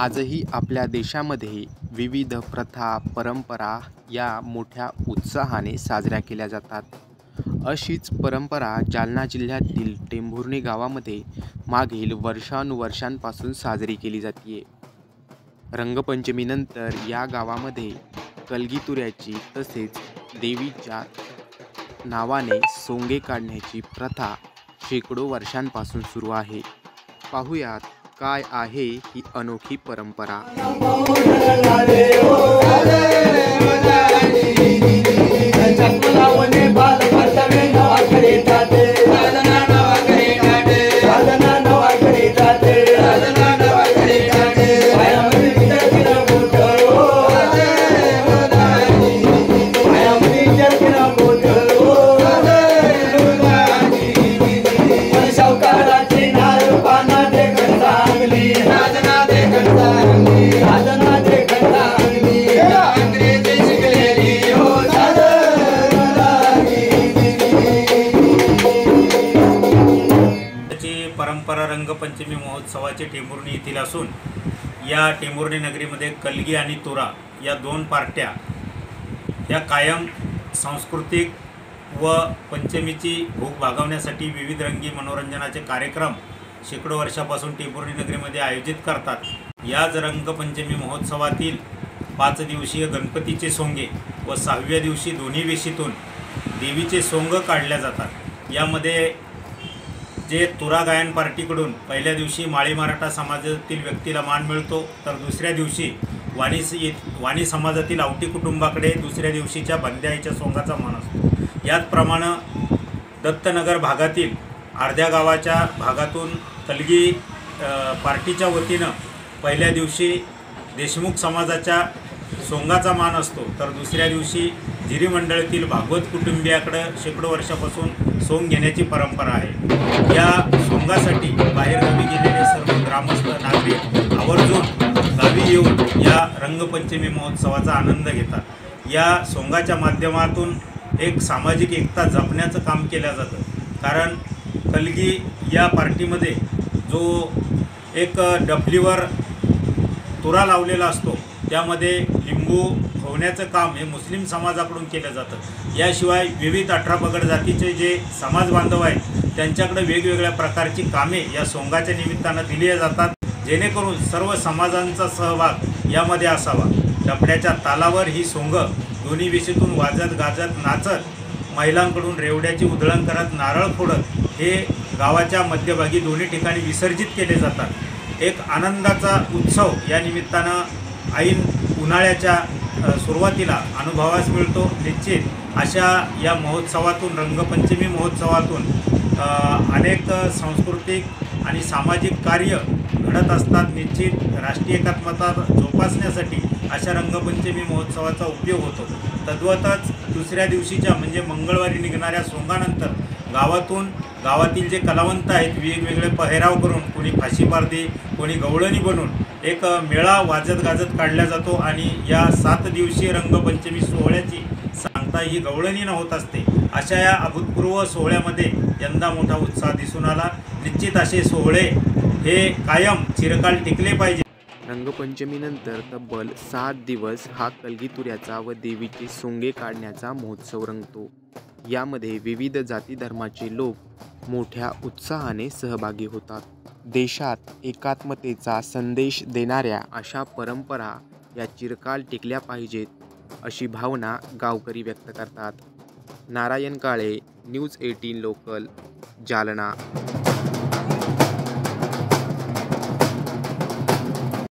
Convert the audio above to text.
आजही आपल्या देशामध्ये विविध प्रथा परंपरा या मोठ्या उत्साहाने साजऱ्या केल्या जातात. अशीच परंपरा जालना जिल्ह्यातील टेंभुर्णी गावामध्ये मागील वर्षानुवर्षांपासून साजरी केली जाते रंगपंचमीनंतर या गावामध्ये कलगीतुऱ्याची तसेच देवीच्या नावाने सोंगे काढण्याची प्रथा शेकडो वर्षांपासून सुरू आहे. पाहुयात काय आहे ही अनोखी परंपरा परंपरा रंगपंचमी महोत्सवाचे टेंभुर्णी येथील असून या टेंभुर्णी नगरीमध्ये कलगी आणि तुरा या दोन पार्ट्या या कायम सांस्कृतिक व पंचमीची भूक भागवण्यासाठी विविध रंगी मनोरंजनाचे कार्यक्रम शेकडो वर्षापासून टेंभुर्णी नगरीमध्ये आयोजित करतात. याच रंगपंचमी महोत्सवातील पाच दिवसीय गणपतीचे सोंगे व सहाव्या दिवशी दोन्ही वेशीतून देवीचे सोंग काढल्या जातात. यामध्ये जे तुरा गायन पार्टीकडून पहिल्या दिवशी माळी मराठा समाजातील व्यक्तीला मान मिळतो तर दुसऱ्या दिवशी वाणी ये- वाणी समाजातील आवटी कुटुंबाकडे दुसऱ्या दिवशीच्या बंद्याईच्या सोंगाचा मान असतो. याचप्रमाणे दत्तनगर भागातील अर्ध्या गावाच्या भागातून कलगी पार्टीच्या वतीनं पहिल्या दिवशी देशमुख समाजाच्या सोंगाचा मान असतो. तर दुसऱ्या दिवशी जिरी मंडळातील भागवत कुटुंबियाकडं शेकडो वर्षापासून सोंग घेण्याची परंपरा आहे. या सोंगासाठी बाहेरगावी गेलेले सर्व ग्रामस्थ नागरिक आवर्जून गावी येऊन या रंगपंचमी महोत्सवाचा आनंद घेतात. या सोंगाच्या माध्यमातून एक सामाजिक एकता जपण्याचं काम केलं जातं. कारण कलगी या पार्टीमध्ये जो एक डबलीवर तुरा लावलेला असतो त्यामध्ये लिंबू होण्याचं काम हे मुस्लिम समाजाकडून केलं जातं. याशिवाय विविध अठरा पगड जातीचे जे समाज बांधव आहेत त्यांच्याकडे वेगवेगळ्या प्रकारची कामे या सोंगाच्या निमित्तानं दिली जातात. जेणेकरून सर्व समाजांचा सहभाग यामध्ये असावा. डबड्याच्या तालावर ही सोंग दोन्ही विशीतून वाजत गाजत नाचत महिलांकडून रेवड्याची उधळण करत नारळ फोडत हे गावाच्या मध्यभागी दोन्ही ठिकाणी विसर्जित केले जातात. एक आनंदाचा उत्सव या निमित्तानं ऐन उन्हाळ्याच्या सुरुवातीला अनुभवास मिळतो निश्चित. अशा या महोत्सवातून रंगपंचमी महोत्सवातून अनेक सांस्कृतिक आणि सामाजिक कार्य घडत असतात निश्चित. राष्ट्रीय एकात्मता जोपासण्यासाठी अशा रंगपंचमी महोत्सवाचा उपयोग होतो. तद्वतच दुसऱ्या दिवशीच्या म्हणजे मंगळवारी निघणाऱ्या सोंगानंतर गावातून गावातील जे कलावंत आहेत वेगवेगळे पहेराव करून कोणी फाशी पारदी कोणी गवळणी बनून एक मेळा वाजत गाजत काढला जातो आणि या सात दिवसीय रंगपंचमी सोहळ्याची सांगता ही गवळणीनं होत असते. अशा या अभूतपूर्व सोहळ्यामध्ये यंदा मोठा उत्साह दिसून आला. निश्चित असे सोहळे हे कायम चिरकाल टिकले पाहिजे. रंगपंचमीनंतर तब्बल सात दिवस हा कलगीतुऱ्याचा व देवीचे सोंगे काढण्याचा महोत्सव रंगतो. यामध्ये विविध जाती धर्माचे लोक मोठ्या उत्साहाने सहभागी होतात. देशात एकात्मतेचा संदेश देणाऱ्या अशा परंपरा या चिरकाल टिकल्या पाहिजेत अशी भावना गावकरी व्यक्त करतात. Narayan Kale news eighteen local Jalna.